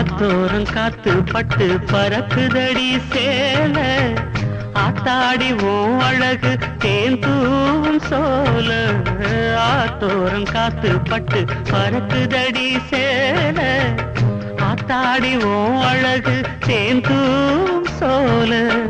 ஆத்தோரம் காத்து பட்டு பறக்குதடி சேல. ஆத்தாடி உன் அழகு தேன் தூவும் சோல. ஆத்தோரம் காத்து பட்டு பறக்குதடி சேல. ஆத்தாடி உன் அழகு தேன் தூவும் சோல.